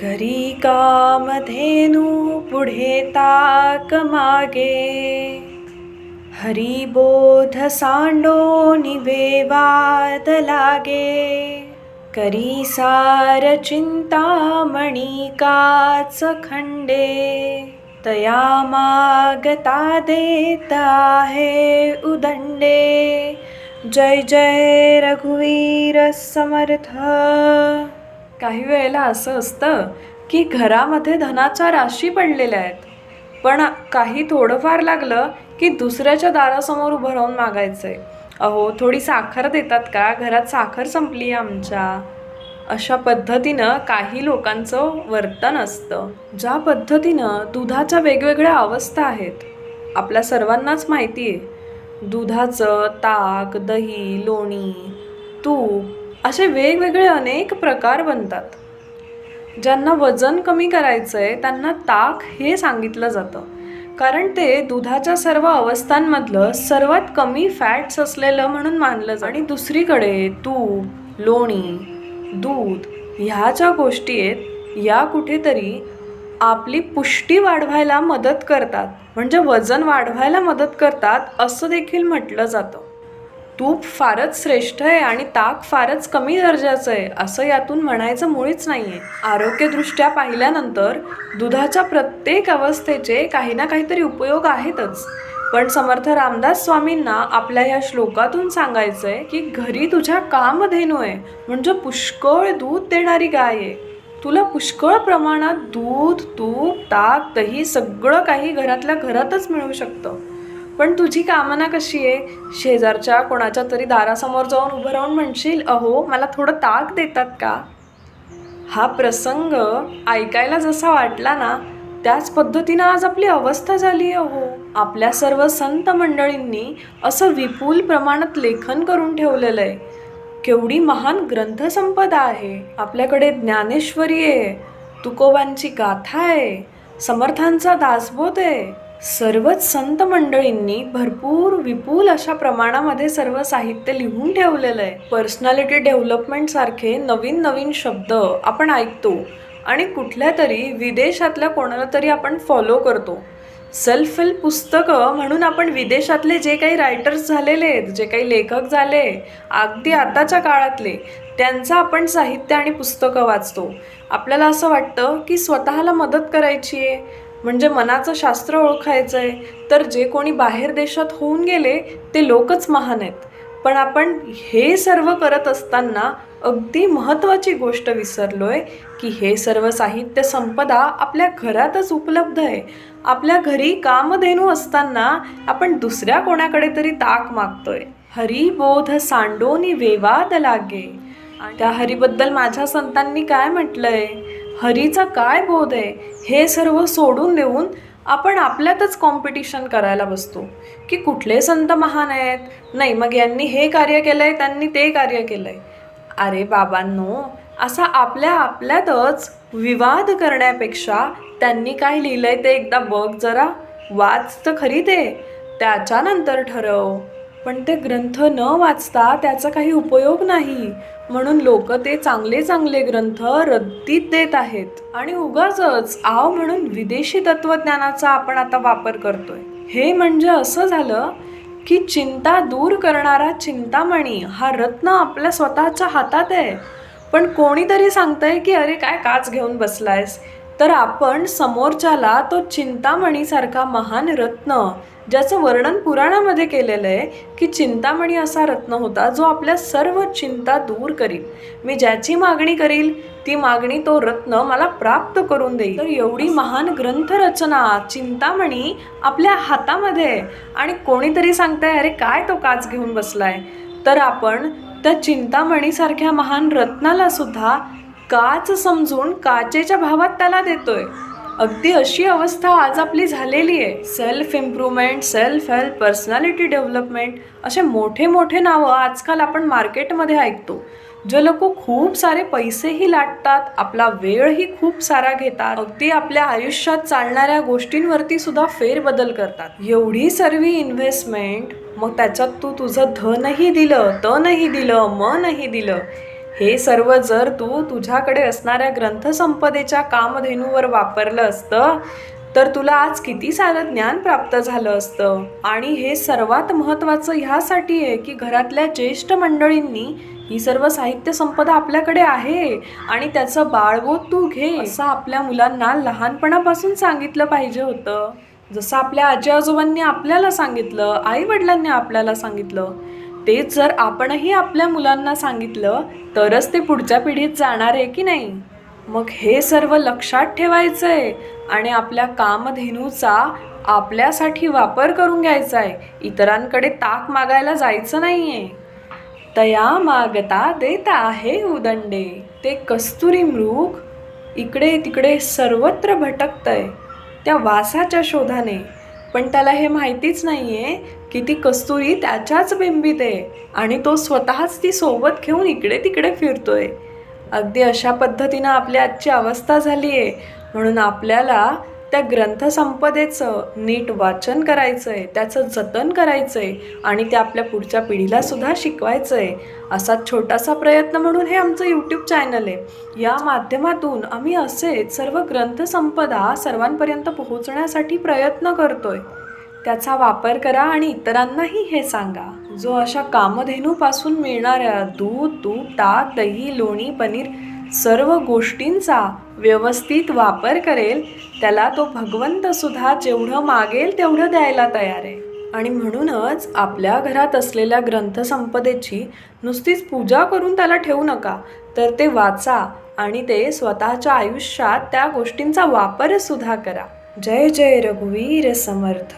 घरी कामधेनू पुढे ताक मागे. हरिबोध सांडो निवेवाद लागे. करी सार चिंतामणी काच खंडे. तया मागता देत आहे उदंडे. जय जय रघुवीर समर्थ. काही वेळेला असं असतं की घरामध्ये धनाच्या राशी पडलेल्या आहेत. पण काही थोडंफार लागलं की दुसऱ्याच्या दारासमोर उभं राहून मागायचं आहे अहो थोडी साखर देतात का? घरात साखर संपली आहे आमच्या. अशा पद्धतीनं काही लोकांचं वर्तन असतं. ज्या पद्धतीनं दुधाच्या वेगवेगळ्या अवस्था आहेत आपल्या सर्वांनाच माहिती आहे दुधाचं ताक दही लोणी तूप असे वेगवेगळे अनेक प्रकार बनतात. ज्यांना वजन कमी करायचं आहे त्यांना ताक हे सांगितलं जातं. कारण ते दुधाच्या सर्व अवस्थांमधलं सर्वात कमी फॅट्स असलेलं म्हणून मानलं जातं. आणि दुसरीकडे तूप लोणी दूध ह्या ज्या गोष्टी आहेत या कुठेतरी आपली पुष्टी वाढवायला मदत करतात. म्हणजे वजन वाढवायला मदत करतात असं देखील म्हटलं जातं. तूप फारच श्रेष्ठ आहे आणि ताक फारच कमी दर्जाचं आहे असं यातून म्हणायचं मुळीच नाही आहे आरोग्यदृष्ट्या पाहिल्यानंतर दुधाच्या प्रत्येक अवस्थेचे काही ना काहीतरी उपयोग आहेतच. पण समर्थ रामदास स्वामींना आपल्या ह्या श्लोकातून सांगायचं आहे की घरी तुझ्या कामधेनू आहे म्हणजे पुष्कळ दूध देणारी गाय आहे. तुला पुष्कळ प्रमाणात दूध तूप ताक दही सगळं काही घरातल्या घरातच मिळू शकतं. पण तुझी कामना कशी आहे? शेजारच्या कोणाच्या तरी दारासमोर जाऊन उभं राहून म्हणशील अहो मला थोडं ताक देतात का? हा प्रसंग ऐकायला जसा वाटला ना त्याच पद्धतीनं आज आपली अवस्था झाली आहे अहो. आपल्या सर्व संत मंडळींनी असं विपुल प्रमाणात लेखन करून ठेवलेलं आहे. केवढी महान ग्रंथसंपदा आहे. आपल्याकडे ज्ञानेश्वरी आहे तुकोबांची गाथा आहे समर्थांचा दासबोध आहे. सर्वच संत मंडळींनी भरपूर विपुल अशा प्रमाणामध्ये सर्व साहित्य लिहून ठेवलेलं आहे. पर्सनॅलिटी डेव्हलपमेंट सारखे नवीन नवीन शब्द आपण ऐकतो आणि कुठल्या तरी विदेशातल्या कोणाला तरी आपण फॉलो करतो. सेल्फ हेल्प पुस्तकं म्हणून आपण विदेशातले जे काही रायटर्स झालेले आहेत जे काही लेखक झाले अगदी आताच्या काळातले त्यांचं आपण साहित्य आणि पुस्तकं वाचतो. आपल्याला असं वाटतं की स्वतःला मदत करायची आहे म्हणजे मनाचं शास्त्र ओळखायचं आहे तर जे कोणी बाहेर देशात होऊन गेले ते लोकच महान आहेत. पण आपण हे सर्व करत असताना अगदी महत्त्वाची गोष्ट विसरलो आहे की हे सर्व साहित्य संपदा आपल्या घरातच उपलब्ध आहे. आपल्या घरी कामधेनू असताना आपण दुसऱ्या कोणाकडे तरी ताक मागतोय. हरिबोध सांडोनी वेवाद लागे. आणि त्या हरीबद्दल माझ्या संतांनी काय म्हटलंय? हरीचा काय बोध आहे? हे सर्व सोडून देऊन आपण आपल्यातच कॉम्पिटिशन करायला बसतो. की कुठले संत महान आहेत? नाही मग यांनी हे कार्य केलं आहे त्यांनी ते कार्य केलं आहे अरे बाबांनो असा आपल्या आपल्यातच विवाद करण्यापेक्षा त्यांनी काय लिहिलं आहे ते एकदा बघ जरा. वाच तर खरी ते. त्याच्यानंतर ठरव. पण ते ग्रंथ न वाचता त्याचा काही उपयोग नाही. म्हणून लोक ते चांगले चांगले ग्रंथ रद्दीत देत आहेत. आणि उगाच आव म्हणून विदेशी तत्वज्ञानाचा आपण आता वापर करतोय. हे म्हणजे असं झालं की चिंता दूर करणारा चिंतामणी हा रत्न आपल्या स्वतःच्या हातात आहे. पण कोणीतरी सांगतंय की अरे काय काच घेऊन बसलायस? तर आपण समोरच्याला तो चिंतामणीसारखा महान रत्न ज्याचं वर्णन पुराणामध्ये केलेलं आहे की चिंतामणी असा रत्न होता जो आपल्या सर्व चिंता दूर करील. मी ज्याची मागणी करील ती मागणी तो रत्न मला प्राप्त करून देईल. तर एवढी महान ग्रंथरचना चिंतामणी आपल्या हातामध्ये आहे. आणि कोणीतरी सांगताय अरे काय तो काच घेऊन बसलाय? तर आपण त्या चिंतामणीसारख्या महान रत्नाला सुद्धा काच समजून काचेच्या भावात त्याला देतोय. अगदी अशी अवस्था आज आपली झालेली आहे. Self improvement self help personality development असे मोठे मोठे नावं आजकाल आपण मार्केटमध्ये ऐकतो. जे लोक खूप सारे पैसेही लाटतात आपला वेळही खूप सारा घेतात. अगदी आपल्या आयुष्यात चालणाऱ्या गोष्टींवरती सुद्धा फेरबदल करतात. एवढी सर्व इन्व्हेस्टमेंट मग त्याच्यात तू तुझं धनही दिलं तनही दिलं मनही दिलं. हे सर्व जर तू तुझ्याकडे असणाऱ्या ग्रंथसंपदेच्या कामधेनूवर वापरलं असतं तर तुला आज किती सारं ज्ञान प्राप्त झालं असतं? आणि हे सर्वात महत्त्वाचं ह्यासाठी आहे की घरातल्या ज्येष्ठ मंडळींनी ही सर्व साहित्य संपदा आपल्याकडे आहे आणि त्याचं बाळगोत तू घे असं आपल्या मुलांना लहानपणापासून सांगितलं पाहिजे होतं. जसं आपल्या आजी आजोबांनी आपल्याला सांगितलं आई वडिलांनी आपल्याला सांगितलं तेच जर आपणही आपल्या मुलांना सांगितलं तरच ते पुढच्या पिढीत जाणार आहे की नाही? मग हे सर्व लक्षात ठेवायचं आहे आणि आपल्या कामधेनूचा आपल्यासाठी वापर करून घ्यायचा आहे इतरांकडे ताक मागायला जायचं नाही आहे तया मागता देता आहे उदंडे. ते कस्तुरी मृग इकडे तिकडे सर्वत्र भटकतंय. त्या वासाच्या शोधाने. पण त्याला हे माहितीच नाही आहे की ती कस्तुरी त्याच्याच बिंबीत आहे आणि तो स्वतःच ती सोबत घेऊन इकडे तिकडे फिरतोय. अगदी अशा पद्धतीनं आपली आजची अवस्था झाली आहे. म्हणून आपल्याला त्या ग्रंथसंपदेचं नीट वाचन करायचं आहे त्याचं जतन करायचं आहे आणि ते आपल्या पुढच्या पिढीलासुद्धा शिकवायचं आहे असा छोटासा प्रयत्न म्हणून हे आमचं यूट्यूब चॅनल आहे. या माध्यमातून आम्ही असेच सर्व ग्रंथसंपदा सर्वांपर्यंत पोहोचण्यासाठी प्रयत्न करतो आहे त्याचा वापर करा आणि इतरांनाही हे सांगा. जो अशा कामधेनूपासून मिळणाऱ्या दूध तूप ताक दही लोणी पनीर सर्व गोष्टींचा व्यवस्थित वापर करेल त्याला तो भगवंतसुद्धा जेवढं मागेल तेवढं द्यायला तयार आहे. आणि म्हणूनच आपल्या घरात असलेल्या ग्रंथसंपदेची नुसतीच पूजा करून त्याला ठेवू नका. तर ते वाचा आणि ते स्वतःच्या आयुष्यात त्या गोष्टींचा वापरसुद्धा करा. जय जय रघुवीर समर्थ।